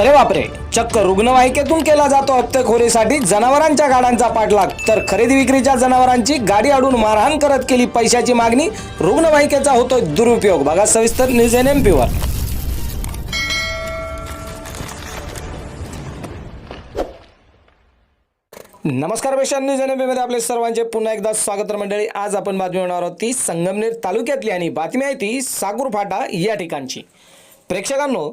अरे बापरे चक्क रुग्णवाहिकेतून केला जातो हप्तेखोरीसाठी जनावरांच्या गाड्यांचा पाठलाग. तर खरेदी विक्रीच्या जनावरांची गाडी अडून मारहाण करत केली पैशाची मागणी रुग्णवाहिकेचा होतोय दुरुपयोग. बघा सविस्तर न्यूज एन एम पीवर नमस्कार पेशा न्यूज एनमध्ये आपले सर्वांचे पुन्हा एकदा स्वागत मंडळी. आज आपण बातमी होणार आहोत ती संगमनेर तालुक्यातली आणि बातमी आहे ती साकूर फाटा या ठिकाणची. प्रेक्षकांनो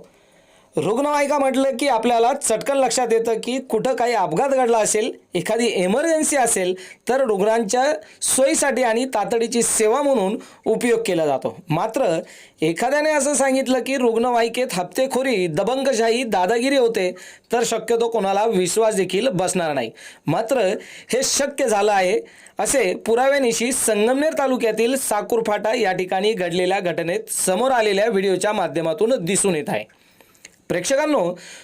रुग्णवाहिका म्हटलं की आपल्याला चटकन लक्षात येतं की कुठं काही अपघात घडला असेल एखादी एमर्जन्सी असेल तर रुग्णांच्या सोयीसाठी आणि तातडीची सेवा म्हणून उपयोग केला जातो. मात्र एखाद्याने असं सांगितलं की रुग्णवाहिकेत हप्तेखोरी दबंगशाही दादागिरी होते तर शक्यतो कोणाला विश्वास देखील बसणार नाही. मात्र हे शक्य झालं आहे असे पुराव्यानिशी संगमनेर तालुक्यातील साकूर फाटा या ठिकाणी घडलेल्या घटनेत समोर आलेल्या व्हिडिओच्या माध्यमातून दिसून येत आहे. प्रेक्षकांनो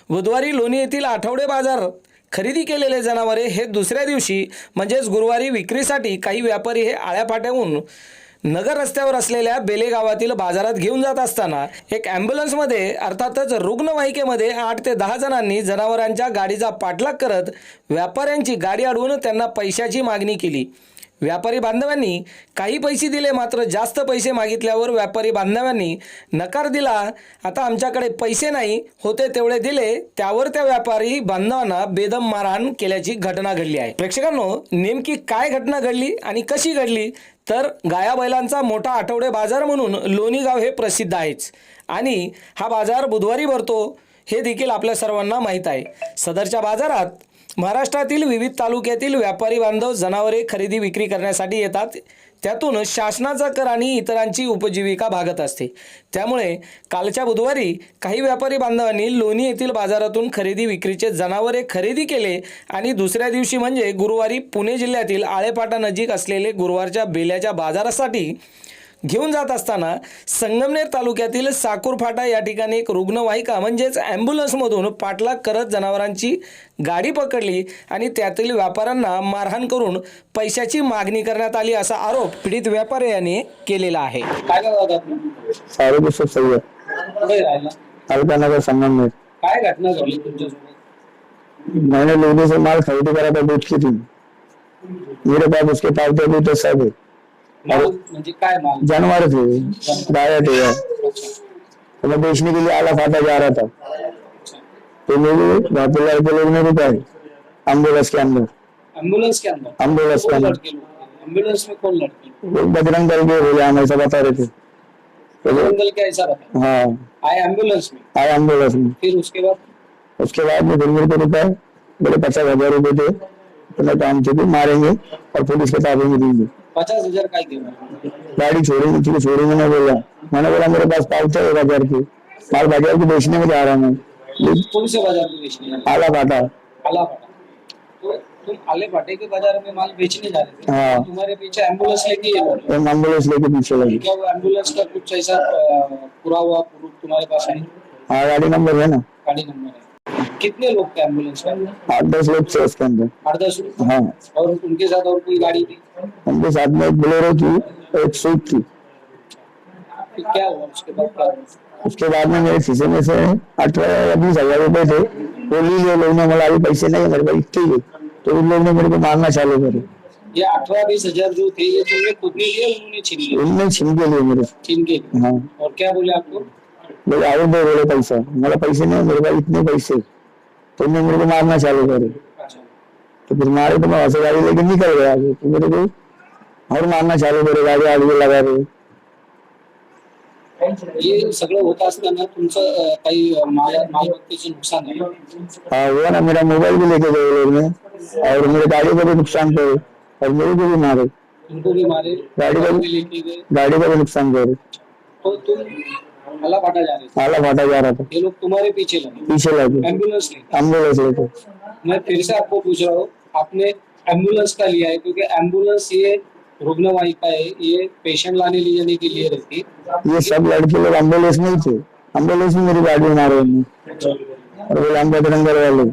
बुधवारी लोणी येथील आठवडे बाजार खरेदी केलेले जनावरे हे दुसऱ्या दिवशी म्हणजेच गुरुवारी विक्रीसाठी काही व्यापारी हे आळ्यापाट्याहून नगर रस्त्यावर असलेल्या बेले गावातील बाजारात घेऊन जात असताना एक ॲम्ब्युलन्समध्ये अर्थातच रुग्णवाहिकेमध्ये आठ ते दहा जणांनी जनावरांच्या गाडीचा पाठलाग करत व्यापाऱ्यांची गाडी अडवून त्यांना पैशाची मागणी केली. व्यापारी बांधवांनी काही पैसे दिले मात्र जास्त पैसे मागितल्यावर व्यापारी बांधवांनी नकार दिला. आता आमच्याकडे पैसे नाही होते तेवढे दिले. त्यावर त्या व्यापारी बांधवांना बेदम मारहाण केल्याची घटना घडली आहे. प्रेक्षकांनो नेमकी काय घटना घडली आणि कशी घडली? तर गाया बैलांचा मोठा आठवडे बाजार म्हणून लोणीगाव हे प्रसिद्ध आहेच. आणि हा बाजार बुधवारी भरतो हे देखील आपल्या सर्वांना माहीत आहे. सदरच्या बाजारात महाराष्ट्रातील विविध तालुक्यातील व्यापारी बांधव जनावरे खरेदी विक्री करण्यासाठी येतात. त्यातून शासनाचा कर आणि इतरांची उपजीविका भागत असते. त्यामुळे कालच्या बुधवारी काही व्यापारी बांधवांनी लोणी येथील बाजारातून खरेदी विक्रीचे जनावरे खरेदी केले आणि दुसऱ्या दिवशी म्हणजे गुरुवारी पुणे जिल्ह्यातील आळेपाटा नजीक असलेले गुरुवारच्या बेल्याच्या बाजारासाठी घेऊन जात असताना संगमनेर तालुक्यातील साकूर फाटा या ठिकाणी एक रुग्णवाहिका म्हणजेच ॲम्ब्युलन्समधून पाठलाग करत जनावरांची गाडी पकडली आणि त्यातील व्यापाऱ्यांना मारहाण करून पैशाची मागणी करण्यात आली असा आरोप पीडित व्यापारी यांनी केलेला आहे. काय करत होता आपण? सारे विश्व सही कुठे राहिला? हल्का नगर संगम में काय घटना मैंने लोगों से माल खरीदी करा था दूध की थी। मेरे पास उसके सब है माल म्हणजे काय माल जानवर थे तो मैं बेचने के लिए आला फाटा जा रहा था। तो मेरे वहाँ पे लड़के लोग ने रुकाए एंबुलेंस के अंदर। एंबुलेंस के अंदर? एंबुलेंस के अंदर। एंबुलेंस में कौन लड़के लोग? बजरंग दल के बोले हम ऐसा बता रहे थे। तो वो- जंगल ऐसा हाँ। आए एंबुलेंस में? आए एंबुलेंस में। फिर उसके बाद? उसके बाद में फिर मेरे को पचास हज़ार रुपए थे तो मैं काम थे मारेंगे और पुलिस के ताबे में देंगे। पचास हज़ार केलं गाड़ी छोड़ेंगे छोड़ेंगे मैं बोला मैंने बोला मेरे पास पालते है बाज़ार की माल बाज़ार को बेचने में जा रहा हूँ कौन से बाज़ार में बेचने आला फाटा आला तो तुम आले फाटे के बाज़ार में माल बेचने जा रहे थे हाँ। तुम्हारे पीछे एंबुलेंस लेके एंबुलेंस लेके पीछे लगी. क्या वो एंबुलेंस का कुछ ऐसा पुरावा प्रूफ तुम्हारे पास है? हाँ गाड़ी नंबर है ना. गाड़ी नंबर है। कितने लोग थे एंबुलेंस में? आठ दस लोग थे उसके अंदर। आठ दस लोग? हाँ। और उनके साथ और कोई गाड़ी थी? उनके साथ में एक बोलेरो थी एक स्विफ्ट थी। क्या हुआ उसके बाद? क्या उसके बाद में मेरे खीसे में से अठारह या बीस हज़ार रुपए थे। वो ली लिए लोग ने बोला अभी पैसे नहीं है मेरे पास इतने ही। तो उन लोग ने मेरे को मारना चालू करे। ये अठारह बीस हज़ार जो थे ये तुमने खुद ने लिए उन्होंने छीन लिए? उनने छीन के लिए मेरे। छीन के हाँ। और क्या बोले आपको? बोले आगे दे बोले पैसा मेरा पैसे नहीं मेरे पास इतने पैसे तो उन्होंने मेरे को मारना चालू करे। तो फिर मारे तो मैं वहाँ से गाड़ी लेके निकल गया तो मेरे को और मारना चालू करे गाड़ी आगे लगा रहे ये सगळं होत असताना तुमचं काही अं, माल नुकसान हाँ हुआ ना मेरा मोबाइल भी लेके गए लोग ने और मेरे गाड़ी को भी नुकसान करे और मेरे को भी मारे। तुमको भी मारे गाड़ी का भी लेके गए। गाड़ी का भी नुकसान करे। तो तुम अला फाटा जा रहे थे। आला फाटा जा रहा था। ये लोग तुम्हारे पीछे लगे। पीछे लगे। एंबुलेंस एंबुलेंस लेके। मैं फिर से आपको पूछ रहा हूँ आपने एंबुलेंस का लिया है क्योंकि एंबुलेंस ये रुग्णवाहिका है ये पेशेंट लाने ले जाने के लिए रहती ये सब लड़के लोग एंबुलेंस में ही थे। एंबुलेंस में मेरी गाड़ी मारे उन्होंने और बोले हम बजरंगल वाले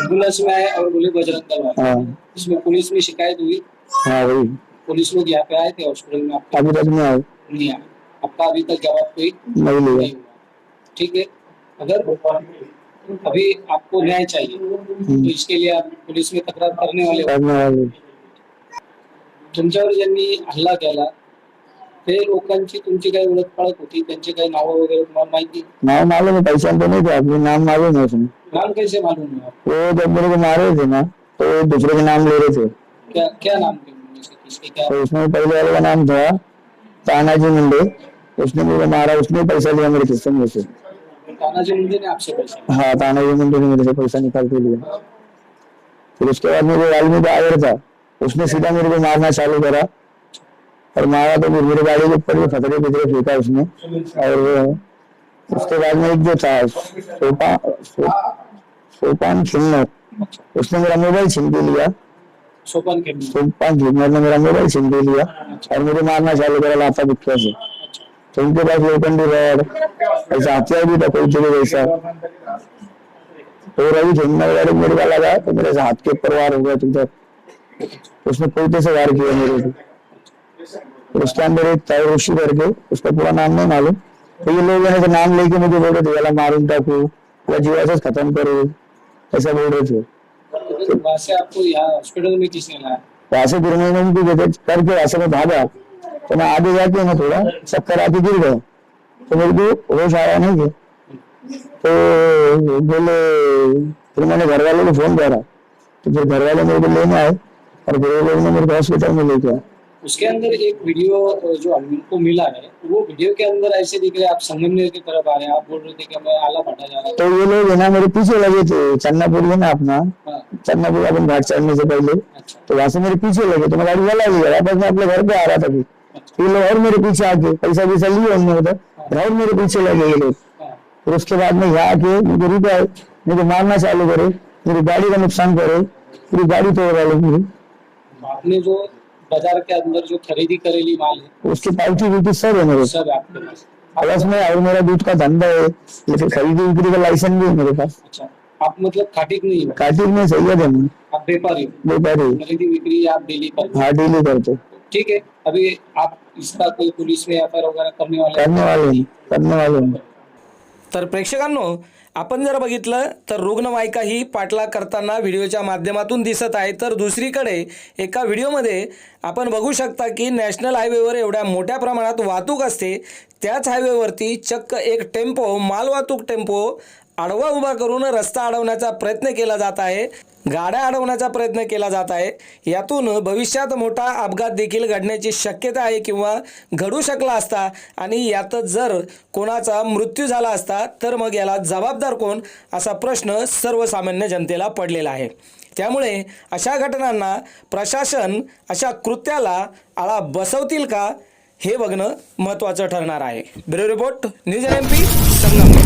एंबुलेंस में आए और बोले बजरंग दल वाले हाँ। इसमें पुलिस में शिकायत हुई। हाँ वही। पुलिस लोग यहाँ पे आए थे हॉस्पिटल में अभी तक नहीं आए। नहीं आए। आपका अभी तक जवाब कोई? नहीं हुआ। ठीक है। अगर अभी आपको न्याय चाहिए तो इसके लिए आप पुलिस में तक्रार करने वाले तुमच्यावर ज्यांनी हल्ला केला ते लोकांची तुमची काही होती? त्यांचे काही नावं वगैरे तुम्हाला माहिती? नाम मालूम है पहचान तो नहीं थे नाम मालूम है उसमें नाम कैसे मालूम है आपको वो जब मेरे को मारे थे ना तो दूसरे के नाम ले रहे थे क्या क्या नाम थे उनमें से किसके क्या? तो उसमें पहले वाले का नाम था तानाजी मुंडे. उसने को मारा उसने पैसा लिया मेरे सिस्टम में से तानाजी मुंडे ने आपसे पैसे हाँ तानाजी मुंडे ने मेरे से पैसा निकाल के लिया। फिर उसके बाद मेरे आयर था उसने सीधा मेरे को मारना चालू करा। और मारा तो फिर मेरी गाड़ी के ऊपर भी खतरे पितरे फेंका उसने। और उसके बाद में एक जो था सोपा सोपान खिन्नर उसने मेरा मोबाइल छीन के लिया। सोपान ने मेरा मोबाइल छीन के लिया। और मुझे मारना चालू करा लाता बिक्का से। तो उनके पास लोखंडी रॉड ऐसा हथियार भी था कोई जगह वैसा। तो रवि खेलने वगैरह मेरे को लगा तो मेरे हाथ के ऊपर वार हो गया तुझे उसने कोयते से वार किया मेरे को उसके अंदर एक ऋषि करके उसका पूरा नाम नहीं मालूम। तो ये लोग ऐसे नाम लेके मुझे बोल रहे थे वाला मारून टाकू या जीवा से खत्म करो। ऐसा बोल रहे थे। तो वहाँ से आपको यहाँ हॉस्पिटल में किसने लाया? वहाँ से गिरने में उनकी जगह करके वहाँ से मैं भागा। तो मैं आगे जाके ना थोड़ा चक्कर आके गिर गया तो मेरे को होश आया नहीं थे तो बोले फिर मैंने घर वालों को फ़ोन करा। तो फिर घर वाले मेरे को लेने आए और फिर वो लोग ने मेरे को हॉस्पिटल में लेके आए। उसके अंदर एक वीडियो जो हमको मिला है वो वीडियो के अंदर ऐसे दिख रहे हैं, आप संगमनेर की तरफ़ आ रहे हैं आप बोल रहे थे कि मैं आला भाटा जा रहा हूँ। तो ये लोग है ना मेरे पीछे लगे थे चन्नापुर है ना अपना। हाँ, चन्नापुर अपन घाट चढ़ने से पहले। अच्छा। तो वहाँ से मेरे पीछे लगे तो मैं गाड़ी वाला लिया वापस मैं अपने घर पे आ रहा था अभी ये लोग और मेरे पीछे आके पैसा वैसा लिए उन्होंने उधर। और मेरे पीछे लगे ये लोग। हाँ, फिर उसके बाद में यहाँ आके मुझे रुका मुझे मारना चालू करे मेरी गाड़ी का नुकसान करे पूरी गाड़ी तोड़ डाले मेरी आपने जो बाज़ार के अंदर जो खरीदी करेली माल है उसकी पालती बिल्टी सब है मेरे। सब आपके पास प्लस में और मेरा दूध का धंधा है लेकिन खरीदी बिक्री का लाइसेंस भी है मेरे पास। अच्छा आप मतलब खाटिक नहीं हो? काटिक में सही है आप व्यापारी व्यापारी। खरीदी बिक्री आप डेली करते हो? हाँ डीली करते। ठीक है अभी आप इसका कोई पुलिस में एफ वगैरह करने वाले हैं? करने वाले हैं, करने वाले हैं। तर प्रेक्षकांनो आपण जर बघितलं तर रुग्णवाहिका ही पाठलाग करताना व्हिडिओच्या माध्यमातून दिसत आहे तर दुसरीकडे एका व्हिडिओमध्ये आपण बघू शकता की नॅशनल हायवेवर एवढ्या मोठ्या प्रमाणात वाहतूक असते त्याच हायवेवरती चक्क एक टेम्पो मालवाहतूक टेम्पो आडवा उभा करून रस्ता अडवण्याचा प्रयत्न केला जात आहे गाड्या अडवण्याचा प्रयत्न केला जात आहे. यातून भविष्यात मोठा अपघात देखील घडण्याची शक्यता आहे किंवा घडू शकला असता आणि यातच जर कोणाचा मृत्यू झाला असता तर मग याला जबाबदार कोण? असा प्रश्न सर्वसामान्य जनतेला पडलेला आहे. त्यामुळे अशा घटनांना प्रशासन अशा कृत्याला आळा बसवतील का हे बघणं महत्त्वाचं ठरणार आहे. Bureau report news M P Sangam